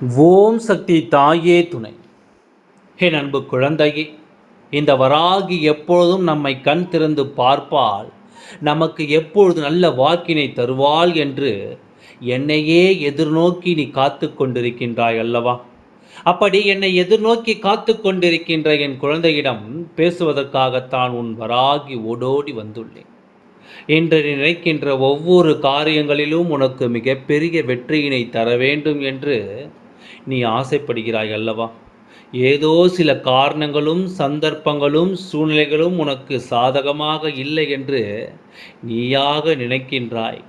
ஓம் சக்தி தாயே துணை. ஹே அன்பு குழந்தையே இந்த வராகி எப்பொழுதும் நம்மை கண் திறந்து பார்ப்பால் நமக்கு எப்பொழுது நல்ல வாக்கினை தருவாள் என்று என்னையே எதிர்நோக்கி நீ காத்து கொண்டிருக்கின்றாய் அல்லவா? அப்படி என்னை எதிர்நோக்கி காத்து கொண்டிருக்கின்ற என் குழந்தையிடம் பேசுவதற்காகத்தான் உன் வராகி ஓடோடி வந்துள்ளேன். இன்று நீ நினைக்கின்ற ஒவ்வொரு காரியங்களிலும் உனக்கு மிகப்பெரிய வெற்றியினை தர வேண்டும் என்று நீ ஆசைப்படுகிறாய் அல்லவா? ஏதோ சில காரணங்களும் சந்தர்ப்பங்களும் சூழ்நிலைகளும் உனக்கு சாதகமாக இல்லை என்று நீயாக நினைக்கின்றாய்.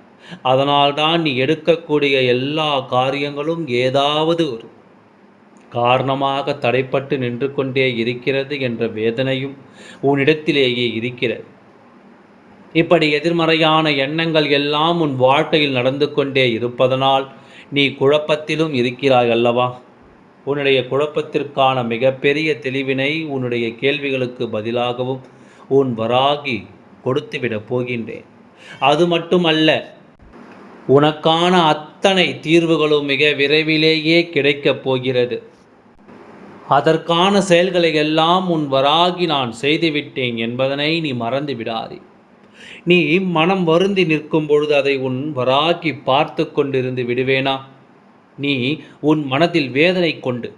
அதனால்தான் நீ எடுக்கக்கூடிய எல்லா காரியங்களும் ஏதாவது ஒரு காரணமாக தடைப்பட்டு நின்று கொண்டே இருக்கிறது என்ற வேதனையும் உன்னிடத்திலேயே இருக்கிறது. இப்படி எதிர்மறையான எண்ணங்கள் எல்லாம் உன் வாழ்க்கையில் நடந்து கொண்டே இருப்பதனால் நீ குழப்பத்திலும் இருக்கிறாய் அல்லவா? உன்னுடைய குழப்பத்திற்கான மிகப்பெரிய தெளிவினை உன்னுடைய கேள்விகளுக்கு பதிலாகவும் உன் வராகி கொடுத்துவிடப் போகின்றேன். அது மட்டுமல்ல உனக்கான அத்தனை தீர்வுகளும் மிக விரைவிலேயே கிடைக்கப் போகிறது. அதற்கான செயல்களை எல்லாம் உன் வராகி நான் செய்துவிட்டேன் என்பதனை நீ மறந்து விடாதே நீ மனம் வருந்தி நிற்கும் பொழுது அதை உன் வராக்கி பார்த்து கொண்டிருந்து விடுவேனா? நீ உன் மனதில் வேதனை கொண்டு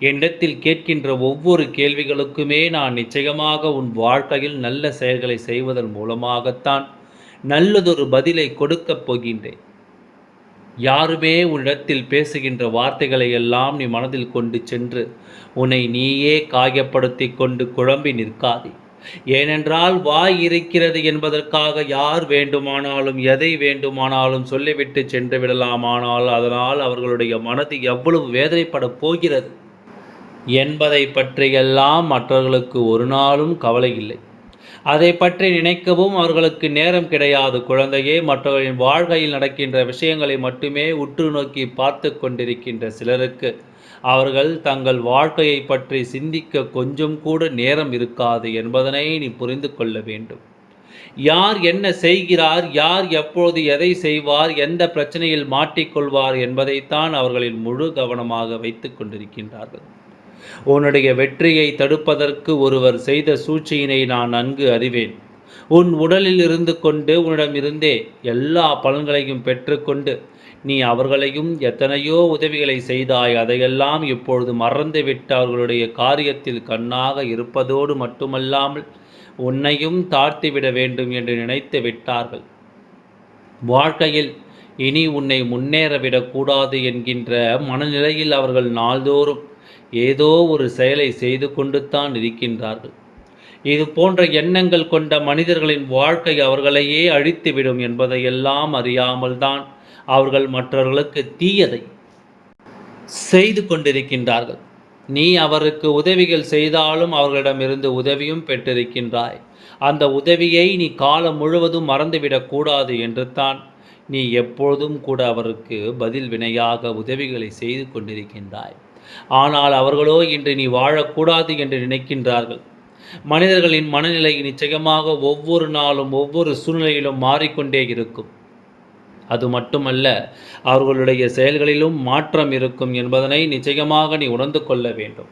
என்னிடத்தில் கேட்கின்ற ஒவ்வொரு கேள்விகளுக்குமே நான் நிச்சயமாக உன் வாழ்க்கையில் நல்ல செயல்களை செய்வதன் மூலமாகத்தான் நல்லதொரு பதிலை கொடுக்கப் போகின்றேன். யாருமே உன்னிடத்தில் பேசுகின்ற வார்த்தைகளை எல்லாம் நீ மனதில் கொண்டு சென்று உன்னை நீயே காயப்படுத்தி கொண்டு குழம்பி நிற்காதே. ஏனென்றால் வாய் இருக்கிறது என்பதற்காக யார் வேண்டுமானாலும் எதை வேண்டுமானாலும் சொல்லிவிட்டு சென்று விடலாமானால் அதனால் அவர்களுடைய மனது எவ்வளவு வேதனைப்பட போகிறது என்பதை பற்றியெல்லாம் மற்றவர்களுக்கு ஒரு நாளும் கவலை இல்லை. அதை பற்றி நினைக்கவும் அவர்களுக்கு நேரம் கிடையாது. குழந்தையே மற்றவர்களின் வாழ்க்கையில் நடக்கின்ற விஷயங்களை மட்டுமே உற்று நோக்கி பார்த்து கொண்டிருக்கின்ற சிலருக்கு அவர்கள் தங்கள் வாழ்க்கையை பற்றி சிந்திக்க கொஞ்சம் கூட நேரம் இருக்காது என்பதனை நீ புரிந்து கொள்ள வேண்டும். யார் என்ன செய்கிறார் யார் எப்பொழுது எதை செய்வார் எந்த பிரச்சனையில் மாட்டிக்கொள்வார் என்பதைத்தான் அவர்களின் முழு கவனமாக வைத்து கொண்டிருக்கின்றார்கள். உன்னுடைய வெற்றியை தடுப்பதற்கு ஒருவர் செய்த சூழ்ச்சியினை நான் நன்கு அறிவேன். உன் உடலில் இருந்து கொண்டு உன்னிடமிருந்தே எல்லா பலன்களையும் பெற்றுக்கொண்டு நீ அவர்களையும் எத்தனையோ உதவிகளை செய்தாய் அதையெல்லாம் இப்பொழுது மறந்துவிட்டு அவர்களுடைய காரியத்தில் கண்ணாக இருப்பதோடு மட்டுமல்லாமல் உன்னையும் தாழ்த்திவிட வேண்டும் என்று நினைத்து விட்டார்கள். வாழ்க்கையில் இனி உன்னை முன்னேறவிடக்கூடாது என்கின்ற மனநிலையில் அவர்கள் நாள்தோறும் ஏதோ ஒரு செயலை செய்து கொண்டுத்தான் இருக்கின்றார்கள். இது போன்ற எண்ணங்கள் கொண்ட மனிதர்களின் வாழ்க்கை அவர்களையே அழித்துவிடும் என்பதையெல்லாம் அறியாமல்தான் அவர்கள் மற்றவர்களுக்கு தீயதை செய்து கொண்டிருக்கின்றார்கள். நீ அவருக்கு உதவிகள் செய்தாலும் அவர்களிடமிருந்து உதவியும் பெற்றிருக்கின்றாய். அந்த உதவியை நீ காலம் முழுவதும் மறந்துவிடக்கூடாது என்று தான் நீ எப்பொழுதும் கூட அவருக்கு பதில் வினையாக உதவிகளை செய்து கொண்டிருக்கின்றாய். ஆனால் அவர்களோ இன்று நீ வாழக்கூடாது என்று நினைக்கின்றார்கள். மனிதர்களின் மனநிலை நிச்சயமாக ஒவ்வொரு நாளும் ஒவ்வொரு சூழ்நிலையிலும் மாறிக்கொண்டே இருக்கும். அது மட்டுமல்ல அவர்களுடைய செயல்களிலும் மாற்றம் இருக்கும் என்பதனை நிச்சயமாக நீ உணர்ந்து கொள்ள வேண்டும்.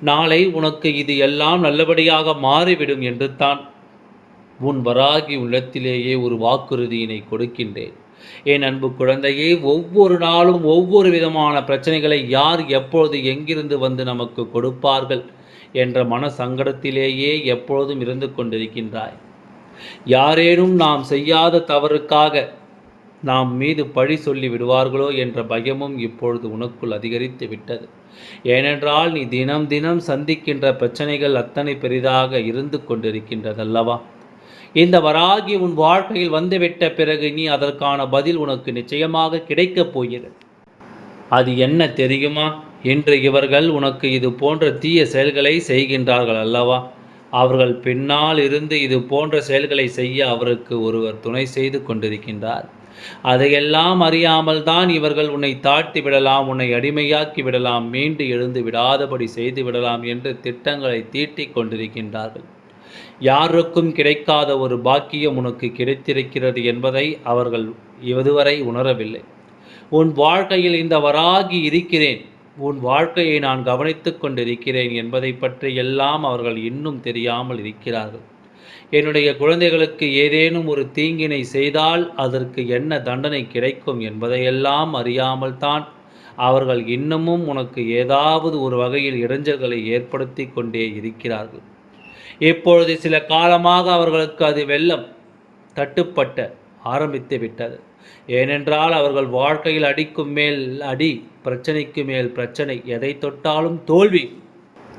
நாளை உனக்கு இது எல்லாம் நல்லபடியாக மாறிவிடும் என்று தான் உன் வராகி உள்ளத்திலேயே ஒரு வாக்குறுதியினை கொடுக்கின்றேன். என் அன்பு குழந்தையே ஒவ்வொரு நாளும் ஒவ்வொரு விதமான பிரச்சனைகளை யார் எப்பொழுது எங்கிருந்து வந்து நமக்கு கொடுப்பார்கள்? என்ற மன சங்கடத்திலேயே எப்பொழுதும் இருந்து கொண்டிருக்கின்றாய். யாரேனும் நாம் செய்யாத தவறுக்காக நாம் மீது பழி சொல்லி விடுவார்களோ என்ற பயமும் இப்பொழுது உனக்குள் அதிகரித்து விட்டது. ஏனென்றால் நீ தினம் தினம் சந்திக்கின்ற பிரச்சனைகள் அத்தனை பெரிதாக இருந்து கொண்டிருக்கின்றதல்லவா? இந்த வராகி உன் வாழ்க்கையில் வந்துவிட்ட பிறகு நீ அதற்கான பதில் உனக்கு நிச்சயமாக கிடைக்கப் போகிறது. அது என்ன தெரியுமா? இன்று இவர்கள் உனக்கு இது போன்ற தீய செயல்களை செய்கின்றார்கள் அல்லவா? அவர்கள் பின்னால் இருந்து இது போன்ற செயல்களை செய்ய அவருக்கு ஒருவர் துணை செய்து கொண்டிருக்கின்றார். அதையெல்லாம் அறியாமல் தான் இவர்கள் உன்னை தாழ்த்தி விடலாம் உன்னை அடிமையாக்கி விடலாம் மீண்டு எழுந்து விடாதபடி செய்து விடலாம் என்று திட்டங்களை தீட்டிக் கொண்டிருக்கின்றார்கள். யாருக்கும் கிடைக்காத ஒரு பாக்கியம் உனக்கு கிடைத்திருக்கிறது என்பதை அவர்கள் இதுவரை உணரவில்லை. உன் வாழ்க்கையில் இந்த வராகி இருக்கிறேன். உன் வாழ்க்கையை நான் கவனித்து கொண்டிருக்கிறேன் என்பதை பற்றி எல்லாம் அவர்கள் இன்னும் தெரியாமல் இருக்கிறார்கள். என்னுடைய குழந்தைகளுக்கு ஏதேனும் ஒரு தீங்கினை செய்தால் அதற்கு என்ன தண்டனை கிடைக்கும் என்பதையெல்லாம் அறியாமல் தான் அவர்கள் இன்னமும் உனக்கு ஏதாவது ஒரு வகையில் இடைஞ்சல்களை ஏற்படுத்தி கொண்டே இருக்கிறார்கள். இப்பொழுது சில காலமாக அவர்களுக்கு அது வெள்ளம் தட்டுப்பட்ட ஆரம்பித்து விட்டது. ஏனென்றால் அவர்கள் வாழ்க்கையில் அடிக்கும் மேல் அடி பிரச்சனைக்கு மேல் பிரச்சனை எதை தொட்டாலும் தோல்வி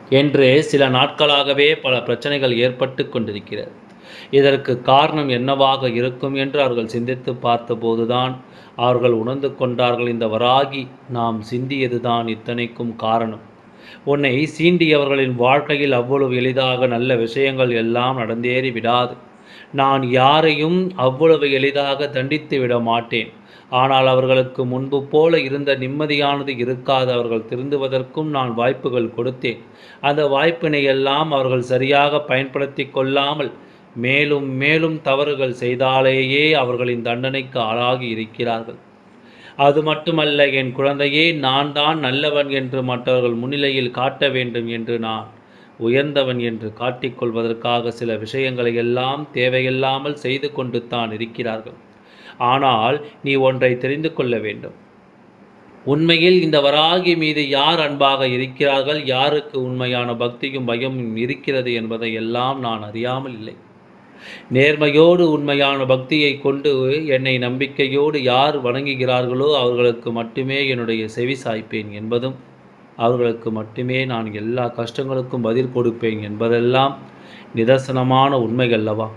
என்று சில நாட்களாகவே பல பிரச்சனைகள் ஏற்பட்டு கொண்டிருக்கிறது. இதற்கு காரணம் என்னவாக இருக்கும் என்று அவர்கள் சிந்தித்து பார்த்தபோதுதான் அவர்கள் உணர்ந்து கொண்டார்கள் இந்த வராகி நாம் சிந்தியதுதான் இத்தனைக்கும் காரணம். உன்னை சீண்டியவர்களின் வாழ்க்கையில் அவ்வளவு எளிதாக நல்ல விஷயங்கள் எல்லாம் நடந்தேறி விடாது. நான் யாரையும் அவ்வளவு எளிதாக தண்டித்து விட மாட்டேன். ஆனால் அவர்களுக்கு முன்பு போல இருந்த நிம்மதியானது இருக்காது. அவர்கள் திருந்துவதற்கும் நான் வாய்ப்புகள் கொடுத்தேன். அந்த வாய்ப்பினை எல்லாம் அவர்கள் சரியாக பயன்படுத்தி கொள்ளாமல் மேலும் மேலும் தவறுகள் செய்தாலேயே அவர்களின் தண்டனைக்கு ஆளாகி இருக்கிறார்கள். அது மட்டுமல்ல என் குழந்தையே நான் தான் நல்லவன் என்று மற்றவர்கள் முன்னிலையில் காட்ட வேண்டும் என்று நான் உயர்ந்தவன் என்று காட்டிக்கொள்வதற்காக சில விஷயங்களை எல்லாம் தேவையில்லாமல் செய்து கொண்டு தான் இருக்கிறார்கள். ஆனால் நீ ஒன்றை தெரிந்து கொள்ள வேண்டும். உண்மையில் இந்த வராகி மீது யார் அன்பாக இருக்கிறார்கள்? யாருக்கு உண்மையான பக்தியும் பயமும் இருக்கிறது என்பதை எல்லாம் நான் அறியாமல் இல்லை. நேர்மையோடு உண்மையான பக்தியை கொண்டு என்னை நம்பிக்கையோடு யார் வணங்குகிறார்களோ அவர்களுக்கு மட்டுமே என்னுடைய செவி சாய்ப்பேன் என்பதும் அவர்களுக்கு மட்டுமே நான் எல்லா கஷ்டங்களுக்கும் பதில் கொடுப்பேன் என்பதெல்லாம் நிதர்சனமான உண்மைகள்லவா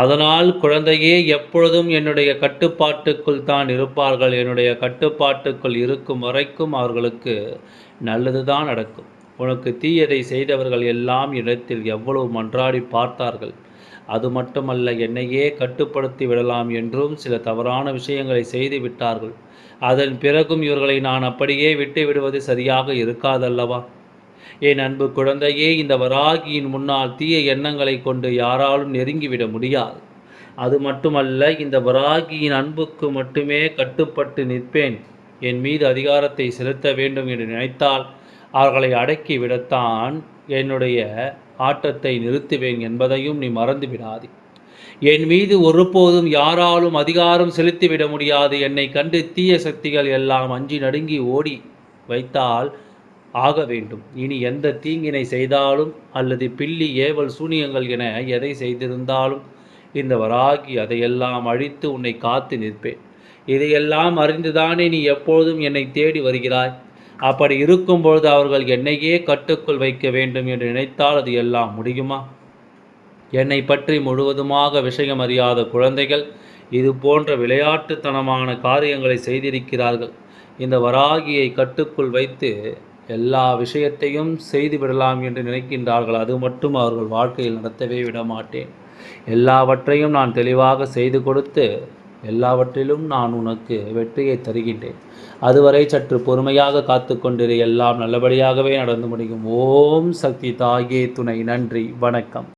அதனால் குழந்தையே எப்பொழுதும் என்னுடைய கட்டுப்பாட்டுக்குள் தான் இருப்பார்கள். என்னுடைய கட்டுப்பாட்டுக்குள் இருக்கும் வரைக்கும் அவர்களுக்கு நல்லது தான் நடக்கும். உனக்கு தீயதை செய்தவர்கள் எல்லாம் இடத்தில் எவ்வளவு மன்றாடி பார்த்தார்கள். அது மட்டுமல்ல என்னையே கட்டுப்படுத்தி விடலாம் என்றும் சில தவறான விஷயங்களை செய்து விட்டார்கள். அதன் பிறகும் இவர்களை நான் அப்படியே விட்டு விடுவது சரியாக இருக்காதல்லவா? என் அன்பு குழந்தையே இந்த வராகியின் முன்னால் தீய எண்ணங்களை கொண்டு யாராலும் நெருங்கிவிட முடியாது. அது மட்டுமல்ல இந்த வராகியின் அன்புக்கு மட்டுமே கட்டுப்பட்டு நிற்பேன். என் மீது அதிகாரத்தை செலுத்த வேண்டும் என்று நினைத்தால் அவர்களை அடக்கி விடத்தான் என்னுடைய ஆட்டத்தை நிறுத்துவேன் என்பதையும் நீ மறந்து விடாதே என் மீது ஒருபோதும் யாராலும் அதிகாரம் செலுத்திவிட முடியாது. என்னை கண்டு தீய சக்திகள் எல்லாம் அஞ்சி நடுங்கி ஓடி வைத்தால் ஆக வேண்டும். இனி எந்த தீங்கினை செய்தாலும் அல்லது பில்லி ஏவல் சூனியங்கள் என எதை செய்திருந்தாலும் இந்த வராகி அதையெல்லாம் அழித்து உன்னை காத்து நிற்பேன். இதையெல்லாம் அறிந்துதானே நீ எப்பொழுதும் என்னை தேடி வருகிறாய். அப்படி இருக்கும்பொழுது அவர்கள் என்னையே கட்டுக்குள் வைக்க வேண்டும் என்று நினைத்தால் அது எல்லாம் முடியுமா? என்னை பற்றி முழுவதுமாக விஷயம் அறியாத குழந்தைகள் இது போன்ற விளையாட்டுத்தனமான காரியங்களை செய்திருக்கிறார்கள். இந்த வராகியை கட்டுக்குள் வைத்து எல்லா விஷயத்தையும் செய்துவிடலாம் என்று நினைக்கின்றார்கள். அது மட்டும் அவர்கள் வாழ்க்கையில் நடத்தவே விட மாட்டேன். எல்லாவற்றையும் நான் தெளிவாக செய்து கொடுத்து எல்லாவற்றிலும் நான் உனக்கு வெற்றியை தருகின்றேன். அதுவரை சற்று பொறுமையாக காத்து கொண்டிரு. எல்லாம் நல்லபடியாகவே நடந்து முடியும். ஓம் சக்தி தாயே துணை நன்றி. வணக்கம்.